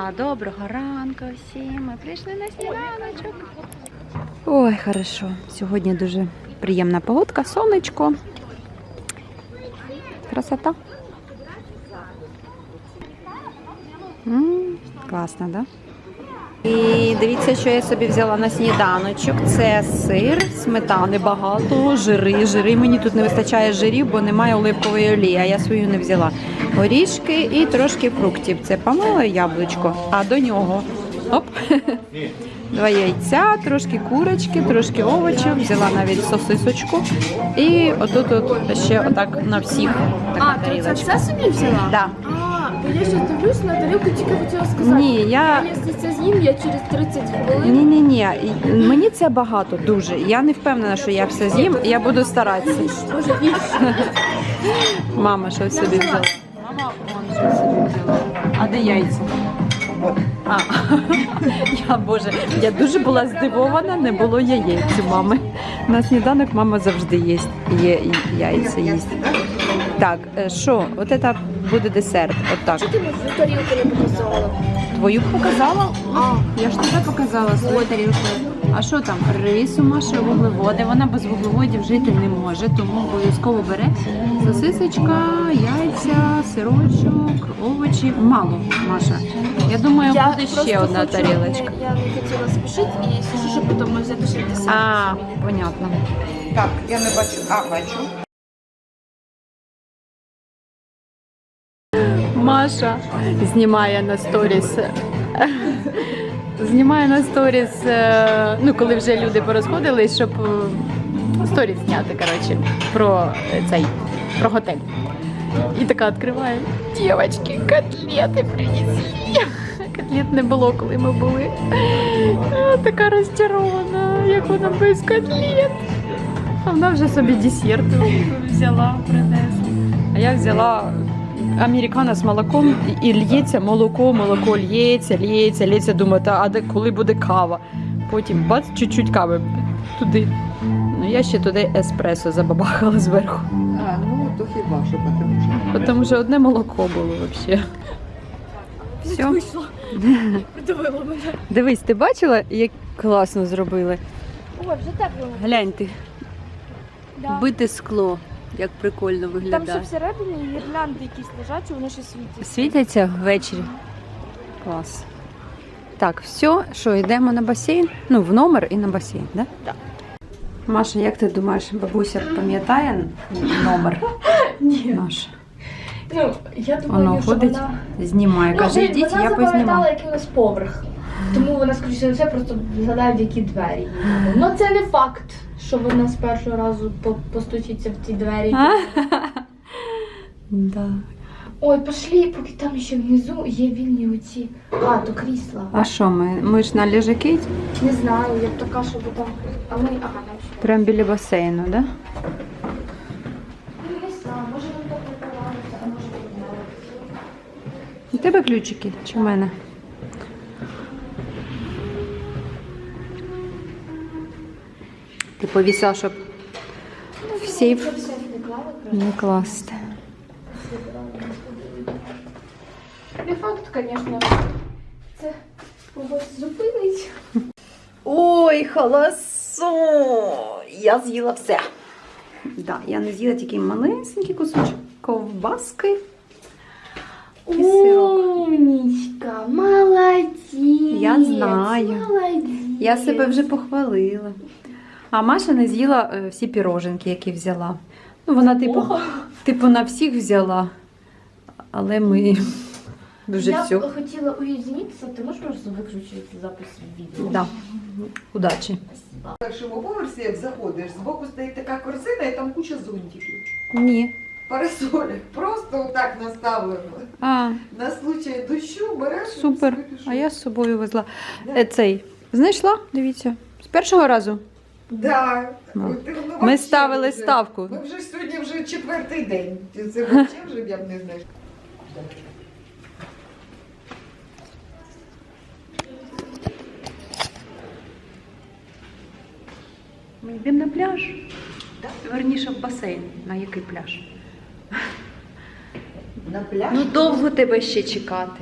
А доброго ранку всім. Ми прийшли на сніданочок. Ой, хорошо. Сьогодні дуже приємна погодка, сонечко. Красота. м класно, да? І дивіться, що я собі взяла на сніданочок. Це сир, сметани багато, жири. Жири мені тут не вистачає жирів, бо немає оливкової олії, а я свою не взяла. Горішки і трошки фруктів. Це помило яблучко, а до нього оп, два яйця, трошки курочки, трошки овочів, взяла навіть сосисочку. І отут от ще отак на всіх така А, ти це все собі взяла? Да. Я ще дивлюсь на тарілку, тільки хотіла сказати. Ні, я Якщо це з'їм, я через 30 хвилин. Ні, ні, ні. Мені це багато дуже. Я не впевнена, що я все з'їм. Я буду старатися. Мама щось собі взяла. Мама вон. А де яйця? А, я боже, я дуже була здивована, не було яєць у мами. На сніданок мама завжди їсть. Є яйця їсть. Так, е, що, от це буде десерт. От так. Ти мені тарілку не показала. Твою показала? А, Я ж тебе показала свою тарілку. А що там? Рис у Маші, вуглеводи. Вона без вуглеводів жити не може, тому обов'язково бере сосисочка, яйця, сирочок, овочі. Мало, Маша. Я думаю, я буде ще одна хочу, тарілочка. Я не хотіла спішити і сижу, щоб потім взяти ще десерт. А, понятно. Так, я не бачу. А, бачу. Маша знімає на сторіс. Знімає на сторіс, е, ну коли вже люди порозходились, щоб е, сторіс зняти, коротше, про е, цей про готель. І така відкриває. Дівчатки, котлети принесли. Котлет не було, коли ми були. А, Така розчарована, як вона без котлет. А вона вже собі десерт взяла, принесла. А я взяла американо з молоком і лється молоко, молоко лється, лється, лється. Думаю, та а де коли буде кава? Потім бац, чуть-чуть кави туди. Ну я ще туди еспресо забабахала зверху. А, ну то хіба що, тому що. Тому що одне молоко було взагалі. Все. Вийшла. Мене. Дивись, ти бачила, як класно зробили? Ой, вже тепло. Глянь ти, Да. бите скло, як прикольно Там ще всередині гірлянди якісь лежать, і вони ще світять. Світяться ввечері. Клас. Так, все, що йдемо на басейн? Ну, в номер і на басейн, да? Так. Маша, як ти думаєш, бабуся пам'ятає номер Ні. наш? Ну, я думаю, Воно що ходить, вона... знімає. Каже, Ну, йдіть, вона я запам'ятала познімаю. якийсь поверх. Тому вона, скоріше за все, просто згадає, в які двері. Ну це не факт, що вона з першого разу по- постучиться в ті двері. Да. Ой, пошли, поки там ще внизу є вільні оці. А, то крісла. А що ми? Ми ж на лежаки, Не знаю, я б така, щоб там. А ми. Ага, там ще. прямо біля басейну, да? Ну, не знаю, може нам так прикривалося, а може не У тебе ключики чи в мене? Повісила, щоб в сейф не класти. Не факт, звісно. Це когось зупинить. Ой, холосо! Я з'їла все. Да, я не з'їла тільки малесенький кусочок ковбаски. І сирок. Умничка, молодець. Я знаю. Молодець. Я себе вже похвалила. А Маша не з'їла е, всі піроженки, які взяла. Ну, вона, типу, типу, на всіх взяла, але ми дуже Я все. б хотіла уязвитися, ти можеш просто виключити запис відео? Да. Удачі. Спасибо. В першому поверсі, як заходиш, збоку стоїть така корзина і там куча зонтиків. Ні. Парасолік. Просто отак наставлено. А, На случай дощу береш. і супер. собі пішов. А я з собою везла. Е, Цей. Знайшла? Дивіться. З першого разу. Да. Ну. ну. Ми вообще ставили вже- ставку. Ну вже сьогодні вже четвертий день. Це вже я б не знаю. Ми йдемо на пляж. Верніше в басейн. На який пляж? На пляж? Ну довго тебе ще чекати.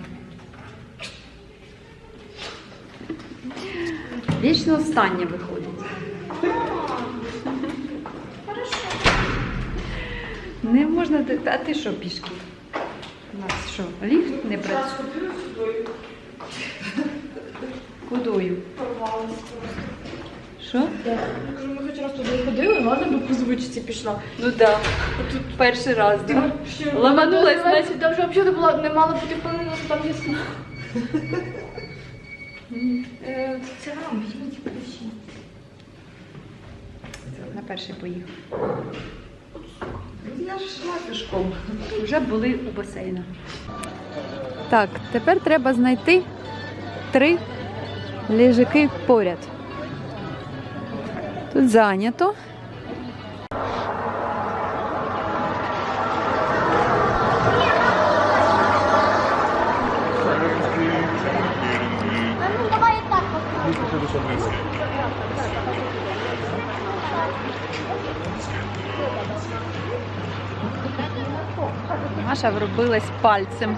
Вічно останнє виходить. Не можна, а ти що пішки? У нас що, ліфт не працює? Кудою? Що? Ми хоч раз туди ходили, ладно би по звичці пішла. Ну так. Тут перший раз, да? Ламанулась, значить. Там вже взагалі не було, не мало бути впевнено, що там є сніг. Е, Це вам, візьміть ключі. На перший поїхав. Я ж йшла пішком. Вже були у басейнах. Так, тепер треба знайти три ліжаки поряд. Тут зайнято. Маша вробилась пальцем.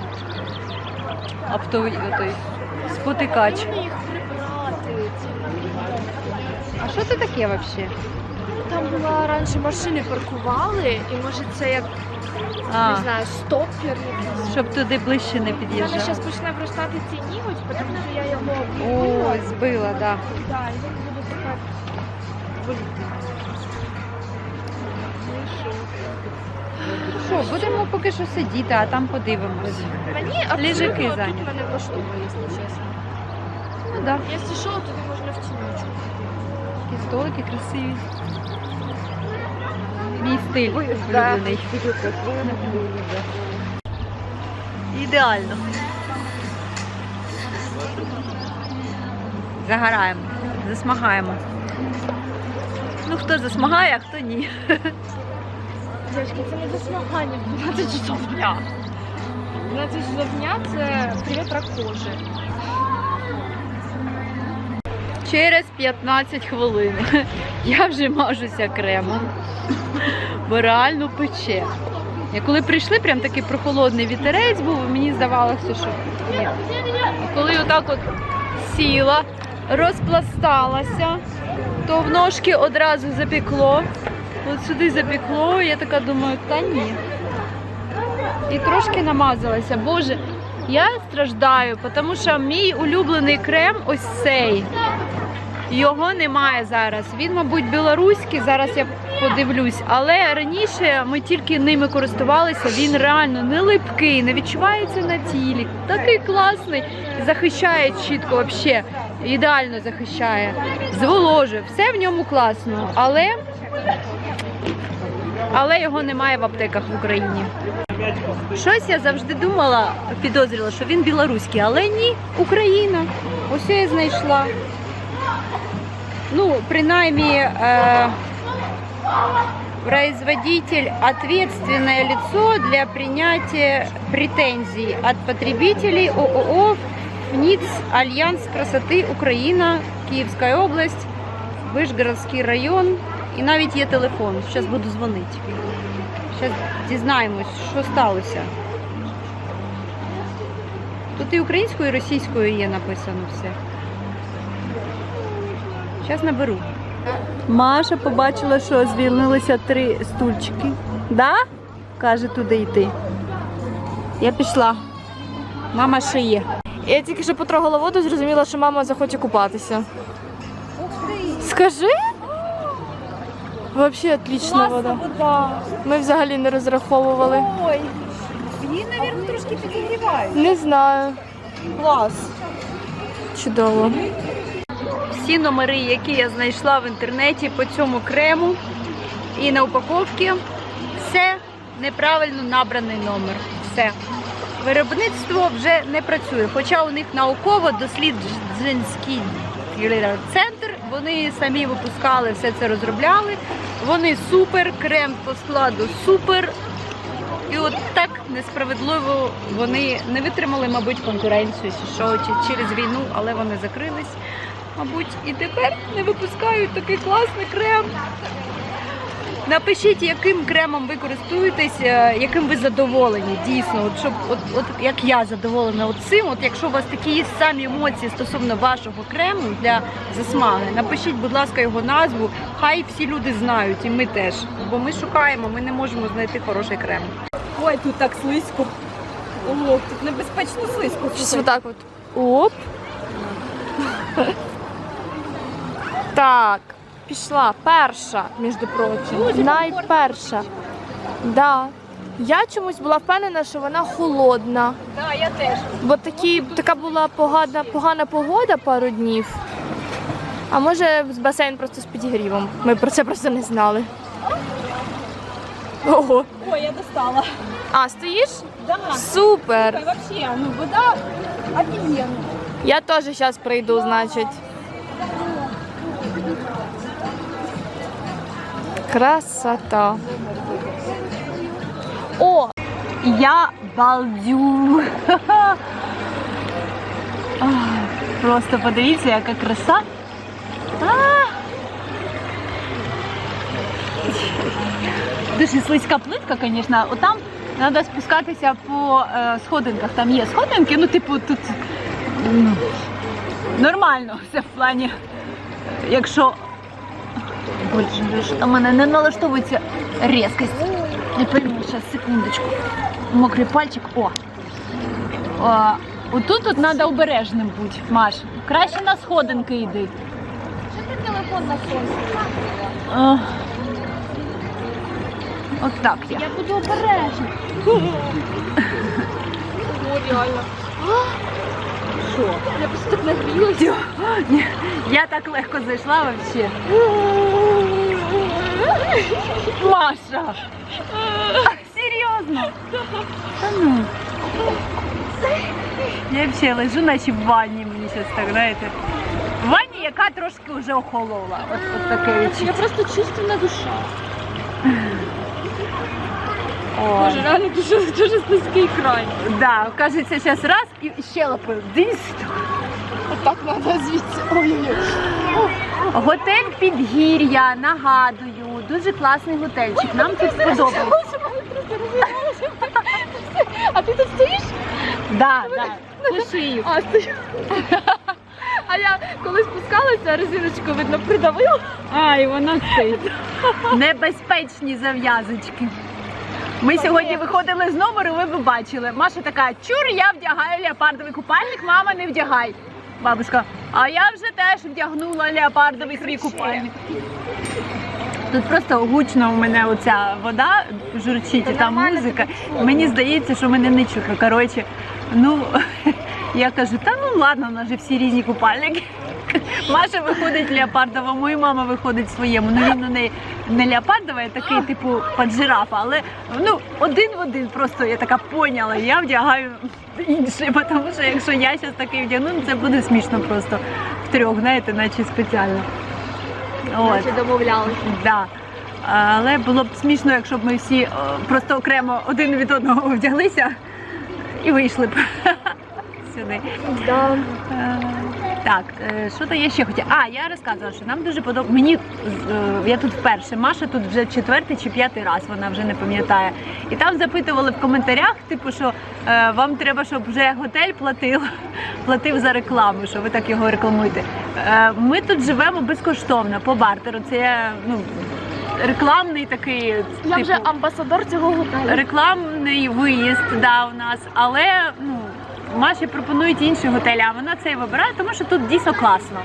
Об той, той спотикач. А що це таке взагалі? Там була раніше машини паркували, і може це як А, не знаю, стопер якийсь. щоб туди ближче не У мене під'їжджав. зараз почне вростати цей ніготь, тому що я його О, збила, так. Да. Да, і він буде тепер боліти. Ну що, будемо поки що сидіти, а там подивимось. Мені Ліжаки абсолютно зайняті. мене влаштовує, якщо чесно. Ну да. Якщо що, туди можна в тіночку. Такі столики красиві. Мій стиль улюблений. Ідеально. Загораємо, засмагаємо. Ну, хто засмагає, а хто ні. Дівчатки, це не засмагання в 12 часов дня. 12 часов дня це привіт рак кожи. Через 15 хвилин я вже мажуся кремом, бо реально пече. Я коли прийшли, прям такий прохолодний вітерець був, мені здавалося, що ні. Коли отак от сіла, розпласталася, то в ножки одразу запекло. От сюди запекло, я така думаю, та ні. І трошки намазалася. Боже, я страждаю, тому що мій улюблений крем ось цей. Його немає зараз. Він, мабуть, білоруський, зараз я подивлюсь. Але раніше ми тільки ними користувалися. Він реально не липкий, не відчувається на тілі. Такий класний. Захищає чітко, взагалі. Ідеально захищає. Зволожує. Все в ньому класно. Але, але його немає в аптеках в Україні. Щось я завжди думала, підозрювала, що він білоруський, але ні, Україна. Ось я знайшла. Ну, принаймні, э, производитель ответственное лицо для принятия претензий от потребителей ООО ФНИЦ Альянс красоти Україна, Київська область, Вишгородський район. І навіть є телефон. Зараз буду дзвонити. Зараз дізнаємось, що сталося. Тут і українською, і російською є написано все. Зараз наберу. Маша побачила, що звільнилися три стульчики. Да? Каже, туди йти. Я пішла. Мама ще є. Я тільки що потрогала воду, зрозуміла, що мама захоче купатися. Скажи? Взагалі отлічна вода. вода. Ми взагалі не розраховували. Ой. Її, мабуть, трошки підігрівають. Не знаю. Клас. Чудово. Всі номери, які я знайшла в інтернеті по цьому крему і на упаковці, все неправильно набраний номер. Все. Виробництво вже не працює, хоча у них науково дослідженський центр, вони самі випускали, все це розробляли. Вони супер, крем по складу супер. І от так несправедливо вони не витримали, мабуть, конкуренцію, що, чи через війну, але вони закрились, мабуть, і тепер не випускають такий класний крем. Напишіть, яким кремом ви користуєтесь, е, яким ви задоволені. Дійсно, от щоб от, от як я задоволена от цим. От якщо у вас такі є самі емоції стосовно вашого крему для засмаги, напишіть, будь ласка, його назву. Хай всі люди знають, і ми теж. Бо ми шукаємо, ми не можемо знайти хороший крем. Ой, тут так слизько. Ого, тут небезпечно слизько. Щось отак от. Оп. Так, пішла перша, між прочим. Найперша. Да. Я чомусь була впевнена, що вона холодна. Так, я теж. Бо такі, така була погана, погана погода пару днів. А може з басейн просто з підігрівом. Ми про це просто не знали. Ого. Ой, я достала. А, стоїш? Да. Супер! Вообще, ну вода офігенна. Я теж зараз прийду, значить. Красота. О! Я балдю. Просто подивіться, яка краса. Дуже слизька плитка, звісно. Отам треба спускатися по е, сходинках. Там є сходинки, ну, типу, тут нормально все в плані. Якщо. Ж, у мене не налаштовується різкість. Не пойму, зараз, секундочку. Мокрий пальчик. О. О отут тут треба обережним бути, Маш. Краще на сходинки йди. Що ти телефон на сонці? От так я. Я буду обережна. О, реально. Що? Я просто так нагрілася. Я так легко зайшла вообще. Маша! Серйозно? Та ну. Я взагалі лежу, наче в ванні мені зараз так, знаєте. В ванні, яка трошки вже охолола. От, от таке Я відчуття. просто чувственна душа. Боже, реально дуже, дуже слизький край. да, кажеться, зараз раз і щелепи. Дивіться. Отак треба звідси. Ой-ой-ой. Готель Підгір'я, нагадую, дуже класний готельчик. Нам тут сподобалось. А ти тут стоїш? Да, да. Шию. А, стою. А я коли спускалася, резиночку видно придавила. А, і вона стоїть. Небезпечні зав'язочки. Ми сьогодні виходили з номеру, ви б бачили. Маша така, чур, я вдягаю леопардовий купальник, мама не вдягай. Бабушка, а я вже теж вдягнула леопардовий свій купальник. Тут просто гучно у мене оця вода журчить, і там музика. Мені здається, що мене не чутно. Коротше, ну я кажу, та ну ладно, у нас же всі різні купальники. Маша виходить леопардовому, і мама виходить своєму. Ну він у неї не леопардовий, а такий, типу, під жирафа, але ну один в один просто я така поняла. Я вдягаю інший, тому що якщо я зараз такий вдягну, ну, це буде смішно просто втрьох, знаєте, наче спеціально. От. Наче домовлялися. Да. Але було б смішно, якщо б ми всі е, просто окремо один від одного вдяглися і вийшли б сюди. Да. Е, Так, е, що то я ще хотіла? А, я розказувала, що нам дуже подобається. Мені е, я тут вперше. Маша тут вже четвертий чи п'ятий раз, вона вже не пам'ятає. І там запитували в коментарях, типу, що вам треба, щоб вже готель платив, платив за рекламу, що ви так його рекламуєте. Ми тут живемо безкоштовно по бартеру. Це ну, рекламний такий. Я типу, вже амбасадор цього готелю. рекламний виїзд да, у нас, але ну, Маші пропонують інші готелі, а вона цей вибирає, тому що тут дійсно класно.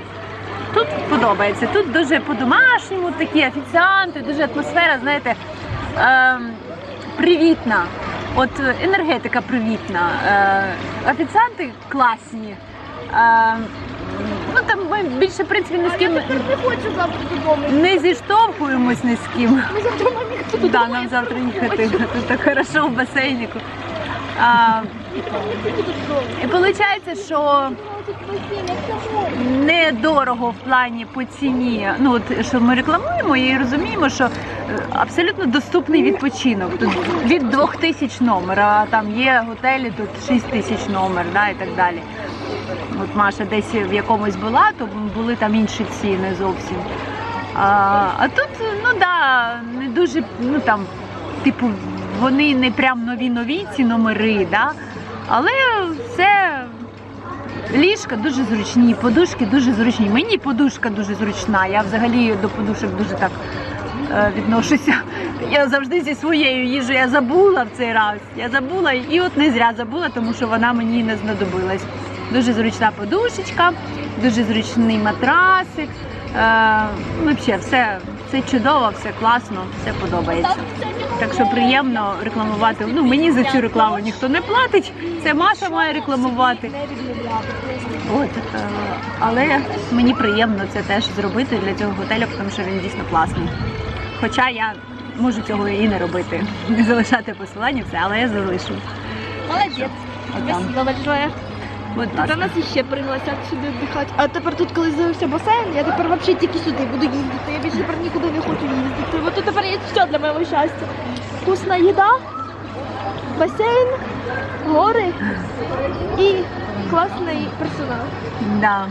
Тут подобається. Тут дуже по-домашньому такі офіціанти, дуже атмосфера, знаєте, ем, привітна. От е, енергетика привітна. Е, офіціанти класні. Е, ну там ми більше в принципі ні з ким Не хочу завтра додому. не зіштовхуємось ні з ким. Ми завтра нам їхати. Нам завтра їхати. Тут так хорошо в басейнику. А, і виходить, що недорого в плані по ціні. Ну от що ми рекламуємо і розуміємо, що е, абсолютно доступний відпочинок. Тут від 2 тисяч номер, а там є готелі тут 6 тисяч номер, да, і так далі. От Маша десь в якомусь була, то були там інші ціни зовсім. А, а тут ну да, не дуже, ну там, типу, вони не прям нові нові ці номери, да? Але все. Ліжка дуже зручні, подушки дуже зручні. Мені подушка дуже зручна. Я взагалі до подушок дуже так е, відношуся. Я завжди зі своєю їжу я забула в цей раз. Я забула і от не зря забула, тому що вона мені не знадобилась. Дуже зручна подушечка, дуже зручний матрасик. Е, взагалі, все, все чудово, все класно, все подобається. Так що приємно рекламувати. Ну мені за цю рекламу ніхто не платить. Це Маша має рекламувати. От, е, але мені приємно це теж зробити для цього готелю, тому що він дійсно класний. Хоча я можу цього і не робити, не залишати посилання, все, але я залишу. Молодець. Спасибо большое. Будь Та нас іще пригласять сюди віддихати. А тепер тут, коли з'явився басейн, я тепер взагалі тільки сюди буду їздити. Я більше тепер нікуди не хочу їздити. Бо тут тепер є все для моєго щастя. Вкусна їда, басейн, гори і класний персонал. Да.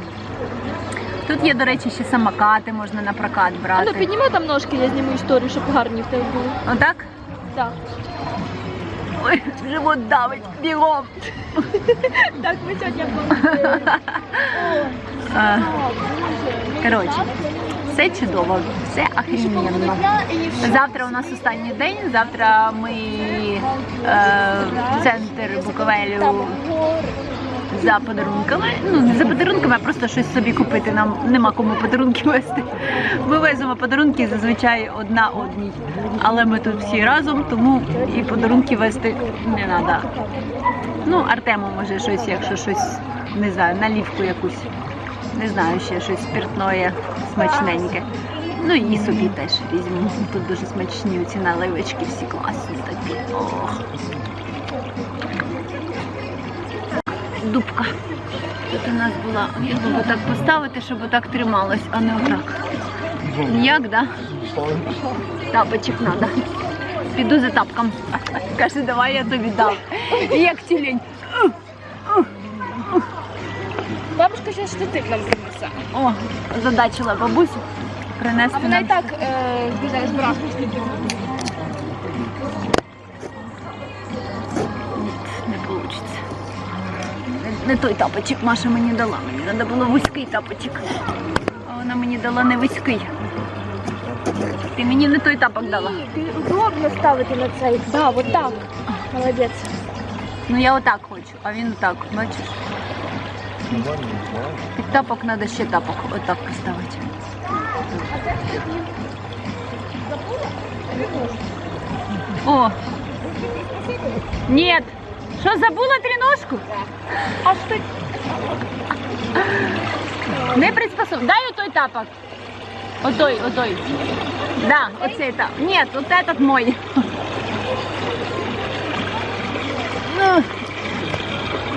Тут є, до речі, ще самокати, можна на прокат А ну брати. підніми там ножки, я зніму історію, щоб гарні в тебе були. Отак? Так. Ой, живот давить, бігом. Так, ми сьогодні будемо. Е, Коротше, все чудово, все охрененно. Завтра у нас останній день. Завтра ми е, в центр Буковелю за подарунками. Ну не за подарунками, а просто щось собі купити. Нам нема кому подарунки вести. Ми веземо подарунки зазвичай одна одній. Але ми тут всі разом, тому і подарунки вести не треба. Ну, Артему може щось, якщо щось, не знаю, налівку якусь. Не знаю, ще щось спиртное, смачненьке. Ну і собі теж візьму. Тут дуже смачні ці наливочки, всі класні такі. Ох. Дубка. Тут у нас була. Як би отак поставити, щоб отак трималось, а не отак. Ніяк, да? Тапочок треба. Піду за тапком. Каже, давай я тобі дам. І як тюлень. Бабушка ще штатив нам принесе. О, задачила бабусю принести А вона нам. і так е, біля збирати. Не, не той тапочок Маша мені дала. Мені треба було вузький тапочок. А вона мені дала не вузький. Ти мені не той тапок дала. Ти удобно ставити на цей. Да, вот так. Молодець. Ну я отак хочу, а він отак, бачиш? Під тапок треба ще тапок отак поставити. О! Ні! Що забула тріножку? А що? Не приспособ. Дай отой тапок. Отой, отой. Да, оцей тапок. Нет, вот этот мой. Ну,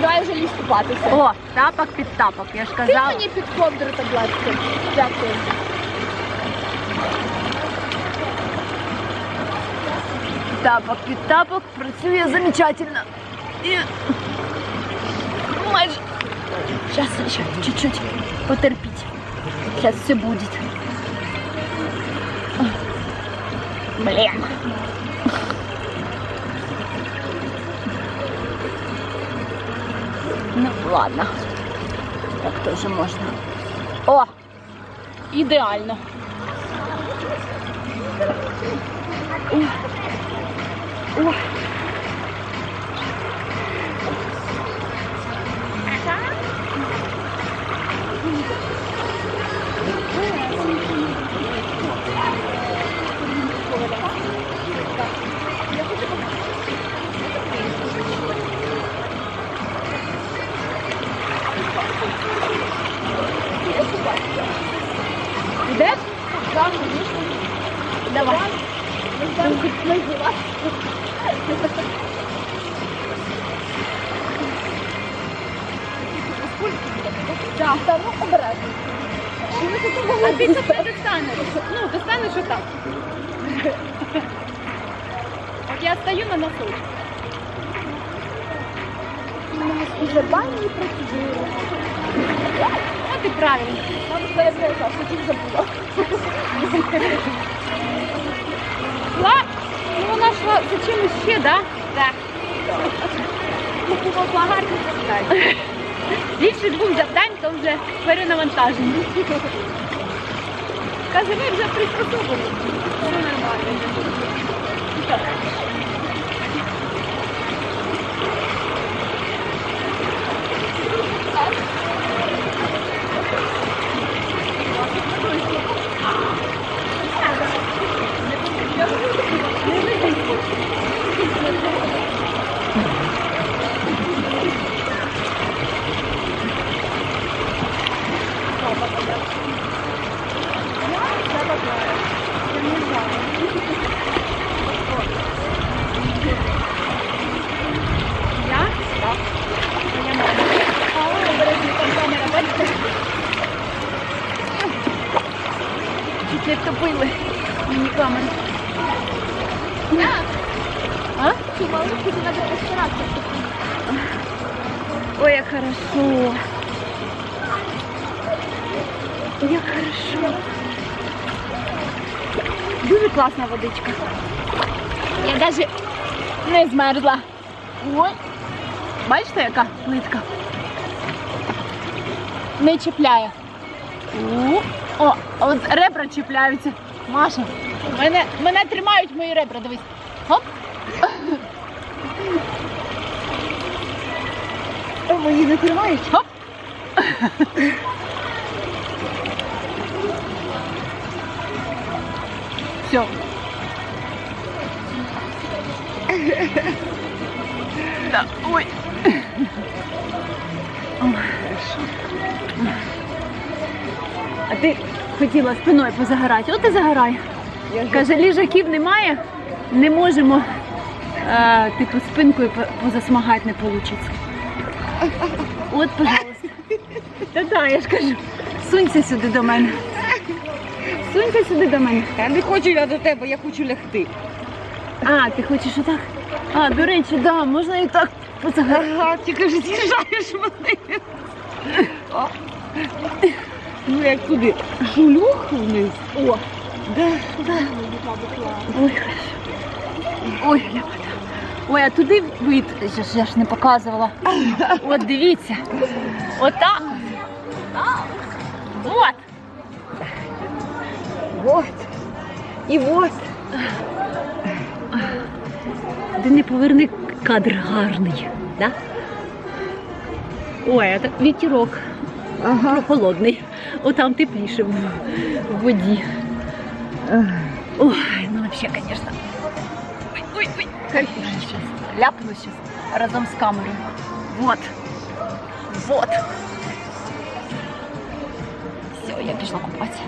Давай вже лізь купатися. о, тапок під тапок, я ж Ти казала. мені під ковдру таблетки. Дякую. Тапок під тапок працює замечательно. І... Майже. Сейчас еще чуть-чуть потерпіть. Сейчас все будет. Блин. Ну, ладно. Так тоже можно. О! Ідеально. Йдеш? Так, та ну обережно. А ти це достанеш. Ну, достанеш отак. От я стою на носу. У нас уже банні процедури. От і правильно. Бабушка, я знаю, що хотів забула. йшла, ну вона йшла за чимось ще, да? Так. Більше двох завдань, то вже перенавантажені. Каже, ви вже приспособили. Все нормально. Я? Так. Моя мама. А, обережно, там камера, бачите? Чуть не втопили мені камеру. А? Цю малинку ти треба постаратися. Ой, як хорошо. Як хорошо. Дуже класна водичка. Я навіть не змерзла. Ой. Бачите, яка плитка? Не чіпляє. О, от ребра чіпляються. Маша, мене, мене тримають мої ребра, дивись. Хоп. Мої не тримають. Хоп. Все. Да, ой. А ти хотіла спиною позагорати. От і загорай. Каже, ліжаків немає, не можемо е, типу спинкою позасмагати не вийде. От, пожалуйста. Та да, я ж кажу, сунься сюди до мене. Сунься сюди до мене. Я не хочу я до тебе, я хочу лягти. А, ти хочеш отак? А, до речі, да, можна і так позагорати. Тільки ж з'їжджаєш мене. Ну як туди. Шулюх вниз. О, Да. ой, хорошо. Ой, ляпота. Ой, а туди вид, я ж, я ж не показувала. От дивіться. Отак. Вот. Вот. І вот. Ти не поверни кадр гарний, да? Ой, а так вітірок. Ага. Холодний. Отам тепліше в, в воді. Ой, ну вообще, конечно. Ой, ой, ой. Кайфуша сейчас. Ляпну сейчас разом з камерою. Вот. Вот. Все, я пішла купатися.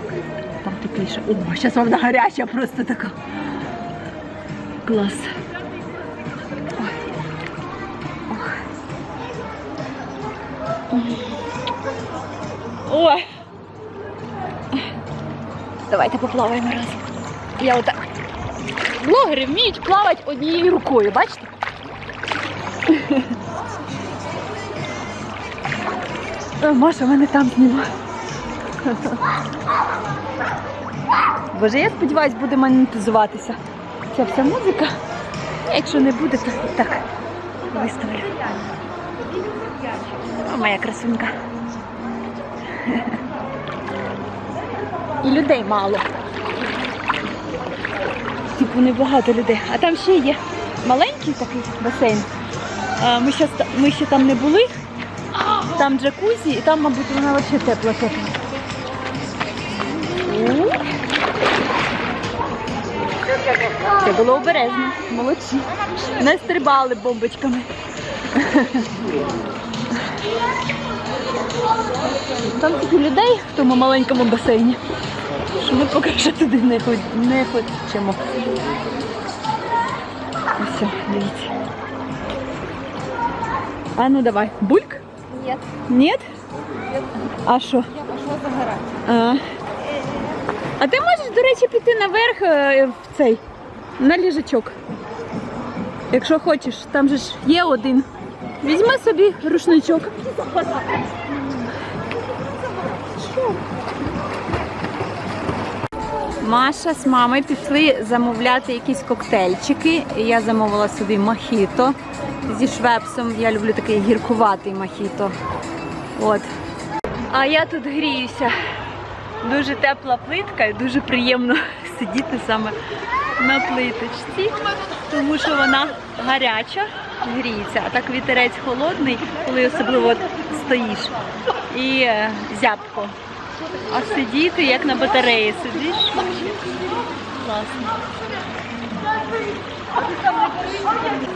Там тепліше. О, зараз вона гаряча просто така. Клас. Ой. Давайте поплаваємо разом. Я отак. Блогери вміють плавати однією рукою, бачите? О, Маша мене там зніма. Боже, я сподіваюсь, буде монетизуватися. Ця вся музика. Якщо не буде, то так виставлю. О, моя красунька. І людей мало. Типу небагато людей. А там ще є маленький такий басейн. Ми, ще, ми ще там не були. Там джакузі, і там, мабуть, вона взагалі тепла тепла. Це було обережно. Молодці. Не стрибали бомбочками. Там такі людей в тому маленькому басейні. Що ми поки що туди не, ход... не хочемо. Ось, дивіться. А ну давай. Бульк? Ні, Нет? А що? я пішла загорати. А. а ти можеш, до речі, піти наверх е, в цей, на ліжачок. Якщо хочеш, там же ж є один. Візьми собі рушничок. Маша з мамою пішли замовляти якісь коктейльчики. Я замовила собі мохіто зі швепсом. Я люблю такий гіркуватий мохіто. От. А я тут гріюся. Дуже тепла плитка і дуже приємно сидіти саме на плиточці, тому що вона гаряча, гріється, а так вітерець холодний, коли особливо стоїш. І е, зябко. А сидіти як на батареї сидиш. Класно.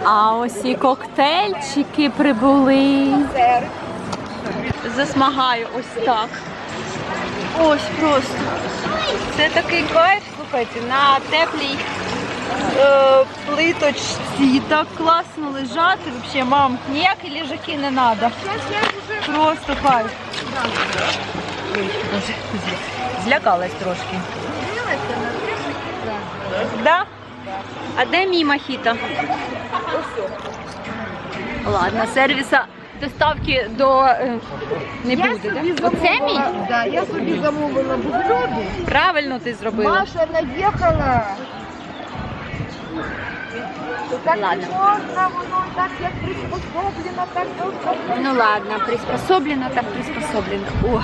А ось і коктейльчики прибули. Засмагаю ось так. Ось просто. Це такий кайф, слухайте, на теплій е, плиточці. Так класно лежати. Взагалі, мам, ніякі ліжаки не треба. Просто кайф. Злякалась трошки. Да? А де мій мохіто? Ладно, сервіса доставки до е, не буде. Да? Оце мій? Да, я собі замовила бутерброди. Правильно ти зробила. Маша наїхала. Так Ладно. можна, воно так як приспособлено, так. Ну ладно, приспособлено, так приспособлено. О,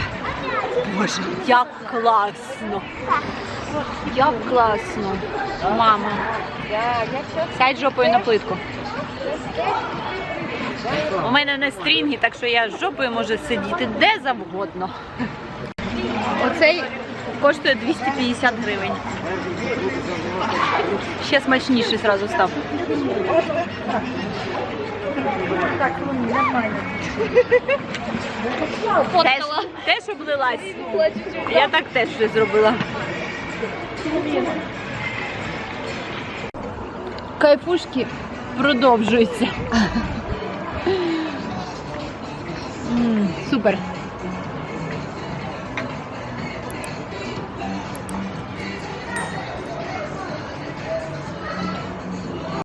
Боже, як класно. Як класно. Мама. Сядь жопою на плитку. У мене не стрінги, так що я з жопою можу сидіти де завгодно. Оцей коштує 250 гривень. Ще смачніший зразу став. Теж, теж облилась. Я так теж щось зробила. Кайфушки продовжуються. un súper.